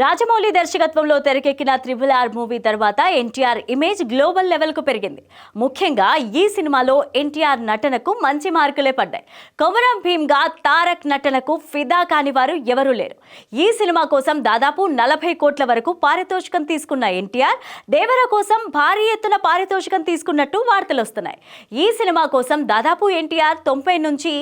రాజమౌళి దర్శకత్వంలో తెరకెక్కిన triple R movie తర్వాత ఎన్టీఆర్ ఇమేజ్ గ్లోబల్ లెవెల్కు పెరిగింది. ముఖ్యంగా ఈ సినిమాలో ఎన్టీఆర్ నటనకు మంచి మార్కులే పడ్డాయి. కొమరం భీమ్గా తారక్ నటనకు ఫిదా కాని వారు ఎవరూ లేరు. ఈ సినిమా కోసం దాదాపు నలభై కోట్ల వరకు పారితోషికం తీసుకున్న ఎన్టీఆర్ దేవర కోసం భారీ ఎత్తున పారితోషికం తీసుకున్నట్టు వార్తలు వస్తున్నాయి. ఈ సినిమా కోసం దాదాపు ఎన్టీఆర్ తొంభై నుంచి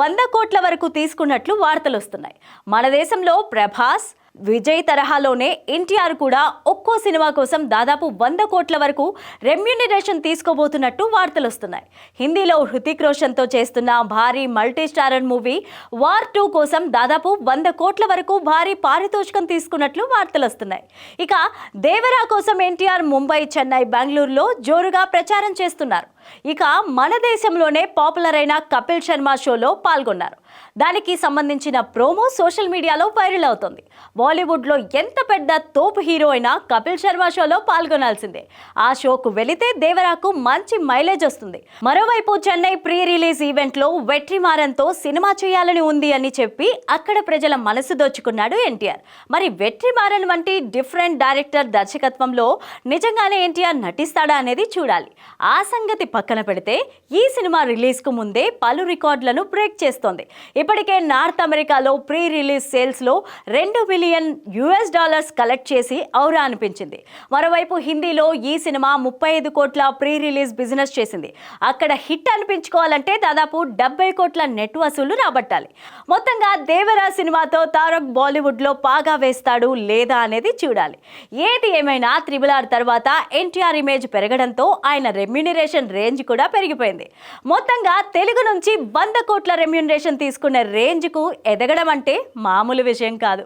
వంద కోట్ల వరకు తీసుకున్నట్లు వార్తలు వస్తున్నాయి. మన దేశంలో ప్రభాస్ విజయ్ తరహాలోనే ఎన్టీఆర్ కూడా ఒక్కో సినిమా కోసం దాదాపు వంద కోట్ల వరకు రెమ్యూనరేషన్ తీసుకోబోతున్నట్టు వార్తలు వస్తున్నాయి. హిందీలో హృతిక్ రోషన్తో చేస్తున్న భారీ multi starrer movie War two కోసం దాదాపు వంద కోట్ల వరకు భారీ పారితోషికం తీసుకున్నట్లు వార్తలు వస్తున్నాయి. ఇక దేవరా కోసం ఎన్టీఆర్ ముంబై చెన్నై బెంగళూరులో జోరుగా ప్రచారం చేస్తున్నారు. ఇక మన దేశంలోనే పాపులర్ అయిన కపిల్ శర్మ షోలో పాల్గొన్నారు. దానికి సంబంధించిన ప్రోమో సోషల్ మీడియాలో వైరల్ అవుతుంది. బాలీవుడ్లో ఎంత పెద్ద తోపు హీరో అయినా కపిల్ శర్మ షోలో పాల్గొనాల్సిందే. ఆ షోకు వెళితే దేవరాకు మంచి మైలేజ్ వస్తుంది. మరోవైపు చెన్నై ప్రీ రిలీజ్ ఈవెంట్లో వెట్రిమారన్తో సినిమా చేయాలని ఉంది అని చెప్పి అక్కడ ప్రజల మనసు దోచుకున్నాడు ఎన్టీఆర్. మరి వెట్రిమారన్ వంటి డిఫరెంట్ డైరెక్టర్ దర్శకత్వంలో నిజంగానే ఎన్టీఆర్ నటిస్తాడా అనేది చూడాలి. ఆ సంగతి పక్కన పెడితే ఈ సినిమా రిలీజ్కు ముందే పలు రికార్డులను బ్రేక్ చేస్తోంది. ఇప్పటికే నార్త్ అమెరికాలో ప్రీ రిలీజ్ సేల్స్లో రెండు బిలియన్ యుఎస్ డాలర్స్ కలెక్ట్ చేసి ఔరా అనిపించింది. మరోవైపు హిందీలో ఈ సినిమా ముప్పై ఐదు కోట్ల ప్రీ రిలీజ్ బిజినెస్ చేసింది. అక్కడ హిట్ అనిపించుకోవాలంటే దాదాపు డెబ్బై కోట్ల నెట్ వసూలు రాబట్టాలి. మొత్తంగా దేవరా సినిమాతో తారక్ బాలీవుడ్లో పాగా వేస్తాడు లేదా అనేది చూడాలి. ఏది ఏమైనా త్రిబుల్ ఆర్ తర్వాత ఎన్టీఆర్ ఇమేజ్ పెరగడంతో ఆయన రెమ్యూనరేషన్ రేంజ్ కూడా పెరిగిపోయింది. మొత్తంగా తెలుగు నుంచి వంద కోట్ల రెమ్యూనరేషన్ తీసుకున్న రేంజ్కు ఎదగడం అంటే మామూలు విషయం కాదు.